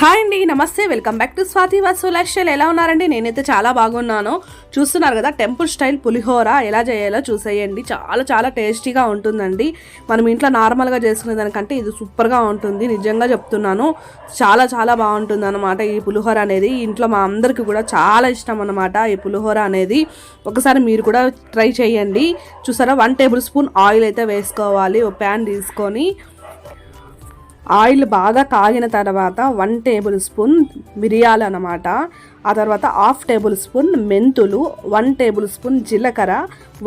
Hi అండి నమస్తే welcome back to Swathi Vasu life ఎలా ఉన్నారండి? నేనైతే చాలా బాగున్నాను. చూస్తున్నారు కదా టెంపుల్ స్టైల్ పులిహోర ఎలా చేయాలో చూసేయండి. చాలా చాలా టేస్టీగా ఉంటుందండి. మనం ఇంట్లో నార్మల్గా చేసుకునే దానికంటే ఇది సూపర్గా ఉంటుంది. నిజంగా చెప్తున్నాను చాలా చాలా బాగుంటుంది అనమాట ఈ పులిహోర అనేది. ఇంట్లో మా అందరికీ కూడా చాలా ఇష్టం అనమాట ఈ పులిహోర అనేది. ఒకసారి మీరు కూడా ట్రై చేయండి. చూసారా వన్ టేబుల్ స్పూన్ ఆయిల్ అయితే వేసుకోవాలి ఓ ప్యాన్ తీసుకొని. ఆయిల్ బాగా కాగిన తర్వాత వన్ టేబుల్ స్పూన్ మిరియాలు అనమాట ఆ తర్వాత హాఫ్ టేబుల్ స్పూన్ మెంతులు వన్ టేబుల్ స్పూన్ జీలకర్ర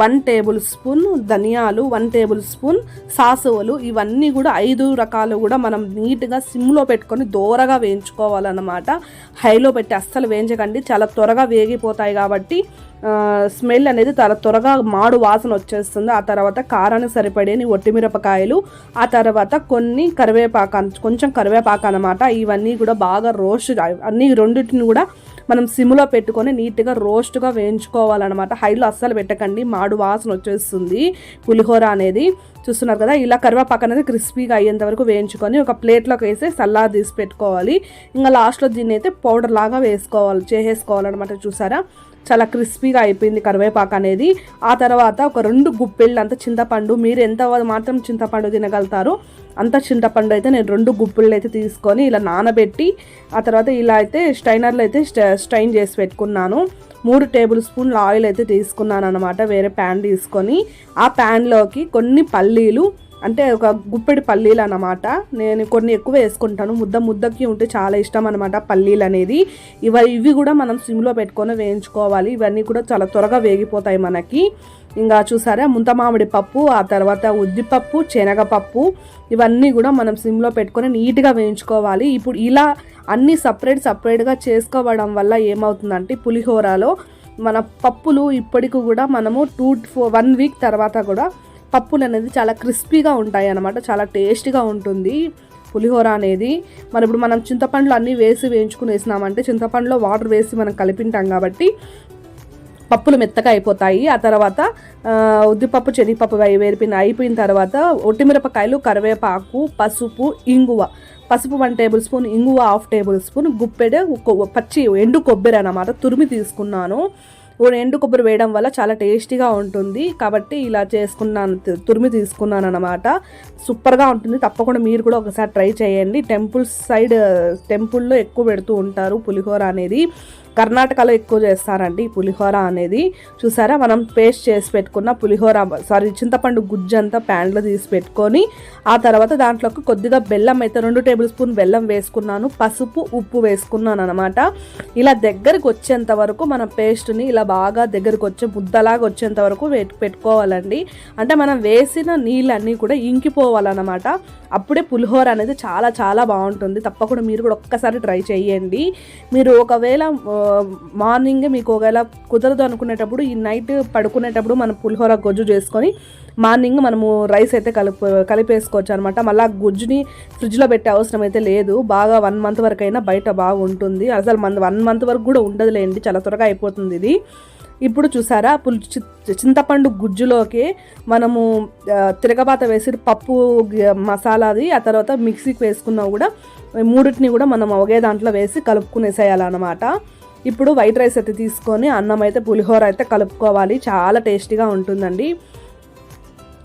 వన్ టేబుల్ స్పూన్ ధనియాలు వన్ టేబుల్ స్పూన్ సాసువలు. ఇవన్నీ కూడా ఐదు రకాలు కూడా మనం నీట్గా సిమ్లో పెట్టుకొని దోరగా వేయించుకోవాలన్నమాట. హైలో పెట్టి అస్సలు వేయించకండి. చాలా త్వరగా వేగిపోతాయి కాబట్టి స్మెల్ అనేది చాలా త్వరగా మాడు వాసన వచ్చేస్తుంది. ఆ తర్వాత కారానికి సరిపడేని ఒట్టిమిరపకాయలు ఆ తర్వాత కొన్ని కరివేపాకు కొంచెం కరివేపాకు అనమాట ఇవన్నీ కూడా బాగా రోస్ట్ అన్ని రెండింటిని కూడా మనం సిమ్లో పెట్టుకొని నీట్గా రోస్ట్గా వేయించుకోవాలన్నమాట. హైలో అస్సలు పెట్టకండి. మాడు వాసన వచ్చేస్తుంది. పులిహోర అనేది చూస్తున్నారు కదా ఇలా కరివేపాకు అనేది క్రిస్పీగా అయ్యేంత వరకు వేయించుకొని ఒక ప్లేట్లోకి వేసి సల్లా తీసి పెట్టుకోవాలి. ఇంకా లాస్ట్లో దీన్ని అయితే పౌడర్ లాగా వేసుకోవాలి చేసేసుకోవాలన్నమాట. చూసారా? చాలా క్రిస్పీగా అయిపోయింది కరివేపాకు అనేది. ఆ తర్వాత ఒక రెండు గుప్పెళ్ళు అంత చింతపండు మీరు ఎంత మాత్రం చింతపండు తినగలుగుతారు అంత చింతపండు అయితే నేను రెండు గుప్పిళ్ళు అయితే తీసుకొని ఇలా నానబెట్టి ఆ తర్వాత ఇలా అయితే స్ట్రైనర్లో అయితే స్ట్రైన్ చేసి పెట్టుకున్నాను. మూడు టేబుల్ స్పూన్ల ఆయిల్ అయితే తీసుకున్నాను అనమాట వేరే ప్యాన్ తీసుకొని. ఆ ప్యాన్లోకి కొన్ని పల్లీలు అంటే ఒక గుప్పెడి పల్లీలు అనమాట నేను కొన్ని ఎక్కువ వేసుకుంటాను. ముద్ద ముద్దకి ఉంటే చాలా ఇష్టం అనమాట పల్లీలు అనేది. ఇవ ఇవి కూడా మనం సిమ్లో పెట్టుకొని వేయించుకోవాలి. ఇవన్నీ కూడా చాలా త్వరగా వేగిపోతాయి మనకి. ఇంకా చూసారా? ముంత మామిడి పప్పు ఆ తర్వాత ఉద్దిపప్పు శనగపప్పు ఇవన్నీ కూడా మనం సిమ్లో పెట్టుకొని నీట్గా వేయించుకోవాలి. ఇప్పుడు ఇలా అన్నీ సపరేట్ సపరేట్గా చేసుకోవడం వల్ల ఏమవుతుందంటే పులిహోరలో మన పప్పులు ఇప్పటికి కూడా మనము టూ ఫోర్ వన్ వీక్ తర్వాత కూడా పప్పులు అనేది చాలా క్రిస్పీగా ఉంటాయి అన్నమాట చాలా టేస్టీగా ఉంటుంది పులిహోర అనేది. మరి ఇప్పుడు మనం చింతపండ్లు అన్నీ వేసి వేయించుకుని వేసినామంటే చింతపండులో వాటర్ వేసి మనం కలిపింటాం కాబట్టి పప్పులు మెత్తగా అయిపోతాయి. ఆ తర్వాత ఉద్దిపప్పు శనగపప్పు వేరిపిన అయిపోయిన తర్వాత ఒట్టిమిరపకాయలు కరివేపాకు పసుపు ఇంగువ. పసుపు వన్ టేబుల్ స్పూన్ ఇంగువ హాఫ్ టేబుల్ స్పూన్ గుప్పెడ పచ్చి ఎండు కొబ్బరి అన్నమాట తురిమి తీసుకున్నాను. ఎండు కొబ్బరి వేయడం వల్ల చాలా టేస్టీగా ఉంటుంది. కాబట్టి ఇలా చేసుకున్నాను తురిమి తీసుకున్నాను అనమాట సూపర్గా ఉంటుంది. తప్పకుండా మీరు కూడా ఒకసారి ట్రై చేయండి. టెంపుల్ సైడ్ టెంపుల్లో ఎక్కువ పెడుతూ ఉంటారు పులిహోర అనేది. కర్ణాటకలో ఎక్కువ చేస్తారండి పులిహోర అనేది. చూసారా? మనం పేస్ట్ చేసి పెట్టుకున్న పులిహోర సారీ చింతపండు గుజ్జు అంతా ప్యాన్లో తీసి పెట్టుకొని ఆ తర్వాత దాంట్లోకి కొద్దిగా బెల్లం అయితే రెండు టేబుల్ స్పూన్ బెల్లం వేసుకున్నాను. పసుపు ఉప్పు వేసుకున్నాను అనమాట ఇలా దగ్గరకు వచ్చేంత వరకు మన పేస్ట్ని ఇలా బాగా దగ్గరికి వచ్చే ముద్దలాగా వచ్చేంత వరకు పెట్టుకోవాలండి. అంటే మనం వేసిన నీళ్ళన్నీ కూడా ఇంకిపోవాలన్నమాట. అప్పుడే పులిహోర అనేది చాలా చాలా బాగుంటుంది. తప్పకుండా మీరు కూడా ఒక్కసారి ట్రై చేయండి. మీరు ఒకవేళ మార్నింగ్ మీకు ఒకవేళ కుదరదు అనుకునేటప్పుడు ఈ నైట్ పడుకునేటప్పుడు మనం పులిహోర గొజ్జు చేసుకొని మార్నింగ్ మనము రైస్ అయితే కలిపి కలిపేసుకోవచ్చు అనమాట మళ్ళీ గుజ్జుని ఫ్రిడ్జ్లో పెట్టే అవసరం అయితే లేదు. బాగా వన్ మంత్ వరకు అయినా బయట బాగుంటుంది. అసలు మన వన్ మంత్ వరకు కూడా ఉండదులేండి చాలా త్వరగా అయిపోతుంది ఇది. ఇప్పుడు చూసారా పులు చింతపండు గుజ్జులోకి మనము తిరగబాత వేసి పప్పు మసాలాది ఆ తర్వాత మిక్సీకి వేసుకున్నా కూడా మూడింటిని కూడా మనం ఒకే దాంట్లో వేసి కలుపుకునేసేయాలన్నమాట. ఇప్పుడు వైట్ రైస్ అయితే తీసుకొని అన్నం అయితే పులిహోర అయితే కలుపుకోవాలి. చాలా టేస్టీగా ఉంటుందండి.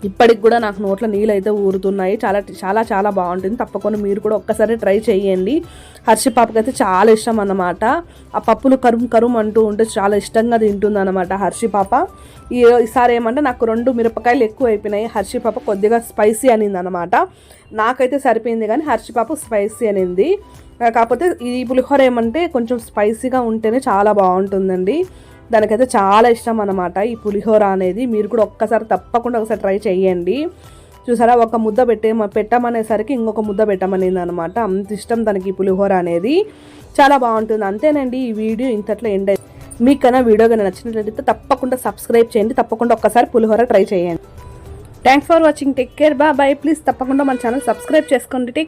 ఇప్పటికి కూడా నాకు నోట్లో నీళ్ళు అయితే ఊరుతున్నాయి. చాలా చాలా చాలా బాగుంటుంది. తప్పకుండా మీరు కూడా ఒక్కసారి ట్రై చేయండి. హర్షి పాపకి అయితే చాలా ఇష్టం అన్నమాట. ఆ పప్పులు కరుం కరుం అంటూ ఉంటే చాలా ఇష్టంగా తింటుంది అనమాట హర్షి పాప. ఈసారి ఏమంటే నాకు రెండు మిరపకాయలు ఎక్కువ అయిపోయినాయి హర్షి పాప కొద్దిగా స్పైసీ అనింది అనమాట నాకైతే సరిపోయింది కానీ హర్షి పాప స్పైసీ అనింది. కాకపోతే ఈ పులిహోర ఏమంటే కొంచెం స్పైసీగా ఉంటేనే చాలా బాగుంటుందండి. దానికైతే చాలా ఇష్టం అనమాట ఈ పులిహోర అనేది మీరు కూడా ఒక్కసారి తప్పకుండా ఒకసారి ట్రై చేయండి. చూసారా ఒక ముద్ద పెట్టే పెట్టమనేసరికి ఇంకొక ముద్ద పెట్టమనేది అనమాట అంత ఇష్టం దానికి పులిహోర అనేది. చాలా బాగుంటుంది. అంతేనండి ఈ వీడియో ఇంతట్లో ఎండ్ మీకు కన్నా వీడియో కానీ నచ్చినట్లయితే తప్పకుండా సబ్స్క్రైబ్ చేయండి. తప్పకుండా ఒక్కసారి పులిహోర ట్రై చేయండి. Thanks for watching take care బా బై ప్లీజ్ తప్పకుండా మన ఛానల్ సబ్స్క్రైబ్ చేసుకోండి.